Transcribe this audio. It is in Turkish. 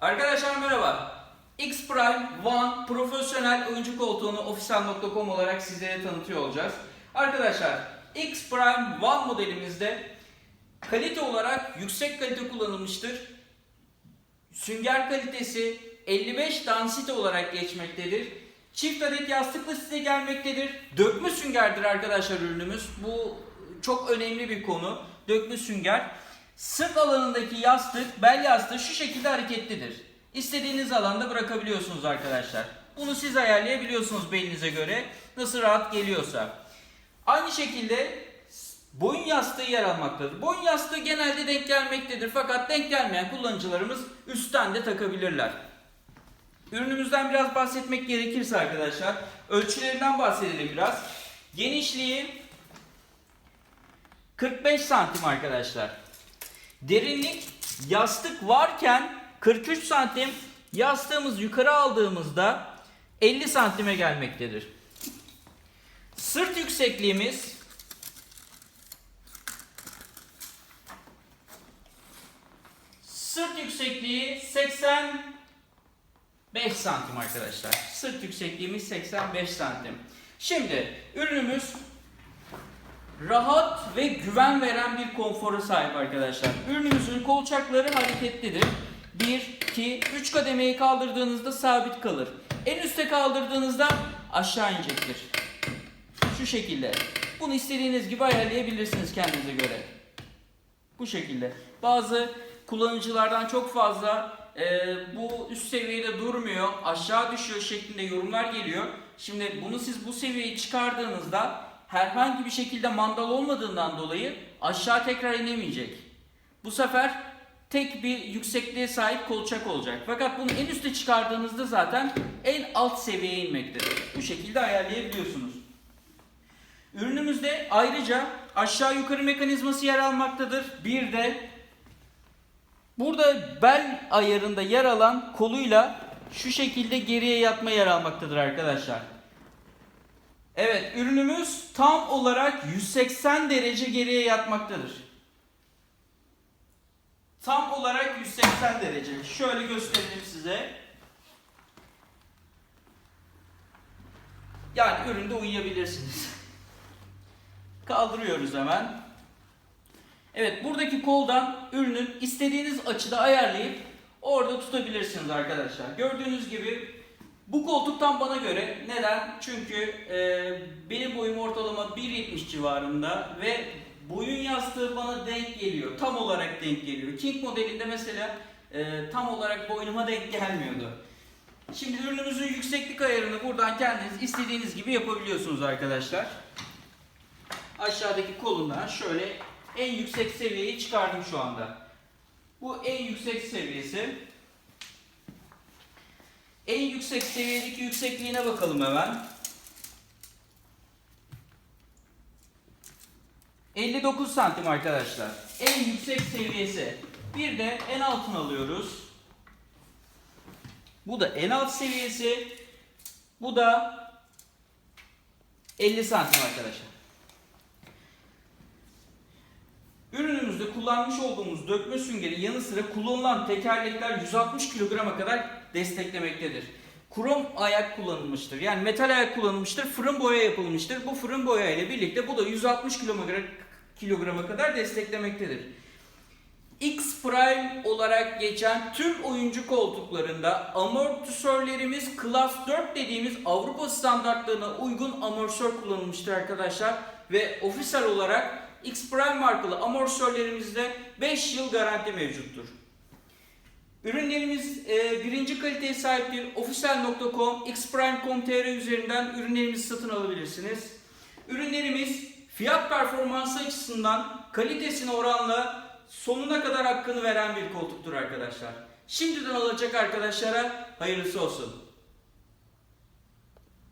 Arkadaşlar merhaba. X Prime One profesyonel oyuncu koltuğunu official.com olarak sizlere tanıtıyor olacağız. Arkadaşlar X Prime One modelimizde kalite olarak yüksek kalite kullanılmıştır. Sünger kalitesi 55 densite olarak geçmektedir. Çift adet yastıklı size gelmektedir. Dökme süngerdir arkadaşlar ürünümüz. Bu çok önemli bir konu. Dökme sünger. Sırt alanındaki yastık, bel yastığı şu şekilde hareketlidir. İstediğiniz alanda bırakabiliyorsunuz arkadaşlar. Bunu siz ayarlayabiliyorsunuz belinize göre. Nasıl rahat geliyorsa. Aynı şekilde boyun yastığı yer almaktadır. Boyun yastığı genelde denk gelmektedir. Fakat denk gelmeyen kullanıcılarımız üstten de takabilirler. Ürünümüzden biraz bahsetmek gerekirse arkadaşlar, ölçülerinden bahsedelim biraz. Genişliği 45 santim arkadaşlar. Derinlik yastık varken 43 santim, yastığımız yukarı aldığımızda 50 santime gelmektedir. Sırt yüksekliğimiz Sırt yüksekliği 85 santim arkadaşlar. Sırt yüksekliğimiz 85 santim. Şimdi ürünümüz rahat ve güven veren bir konfora sahip arkadaşlar. Ürünümüzün kolçakları hareketlidir. 1, 2, 3 kademeyi kaldırdığınızda sabit kalır. En üste kaldırdığınızda aşağı inecektir. Şu şekilde. Bunu istediğiniz gibi ayarlayabilirsiniz kendinize göre. Bu şekilde. Bazı kullanıcılardan çok fazla e, bu üst seviyede durmuyor, aşağı düşüyor şeklinde yorumlar geliyor. Şimdi bunu siz bu seviyeyi çıkardığınızda herhangi bir şekilde mandal olmadığından dolayı aşağı tekrar inemeyecek. Bu sefer tek bir yüksekliğe sahip kolçak olacak. Fakat bunu en üste çıkardığınızda zaten en alt seviyeye inmektedir. Bu şekilde ayarlayabiliyorsunuz. Ürünümüzde ayrıca aşağı yukarı mekanizması yer almaktadır. Bir de burada bel ayarında yer alan koluyla şu şekilde geriye yatma yer almaktadır arkadaşlar. Evet ürünümüz tam olarak 180 derece geriye yatmaktadır. Tam olarak 180 derece. Şöyle göstereyim size. Yani üründe uyuyabilirsiniz. Kaldırıyoruz hemen. Evet buradaki koldan ürünün istediğiniz açıda ayarlayıp orada tutabilirsiniz arkadaşlar. Gördüğünüz gibi bu koltuk tam bana göre. Neden? Çünkü e, benim boyum ortalama 1.70 civarında ve boyun yastığı bana denk geliyor. Tam olarak denk geliyor. King modelinde mesela e, tam olarak boynuma denk gelmiyordu. Şimdi ürünümüzün yükseklik ayarını buradan kendiniz istediğiniz gibi yapabiliyorsunuz arkadaşlar. Aşağıdaki kolundan şöyle en yüksek seviyeyi çıkardım şu anda. Bu en yüksek seviyesi. En yüksek seviyedeki yüksekliğine bakalım hemen. 59 santim arkadaşlar. En yüksek seviyesi. Bir de en altını alıyoruz. Bu da en alt seviyesi. Bu da 50 santim arkadaşlar. Ürünümüzde kullanmış olduğumuz dökme süngeri yanı sıra kullanılan tekerlekler 160 kilograma kadar desteklemektedir. Krom ayak kullanılmıştır. Yani metal ayak kullanılmıştır. Fırın boya yapılmıştır. Bu fırın boya ile birlikte bu da 160 kilometre kilograma kadar desteklemektedir. X Prime olarak geçen tüm oyuncu koltuklarında amortisörlerimiz Class 4 dediğimiz Avrupa standartlarına uygun amortisör kullanılmıştır arkadaşlar. Ve ofisal olarak X Prime markalı amortisörlerimizde 5 yıl garanti mevcuttur. Ürünlerimiz e, birinci kaliteye sahiptir. Official.com, xprime.com.tr üzerinden ürünlerimizi satın alabilirsiniz. Ürünlerimiz fiyat performansı açısından kalitesine oranla sonuna kadar hakkını veren bir koltuktur arkadaşlar. Şimdiden alacak arkadaşlara hayırlısı olsun.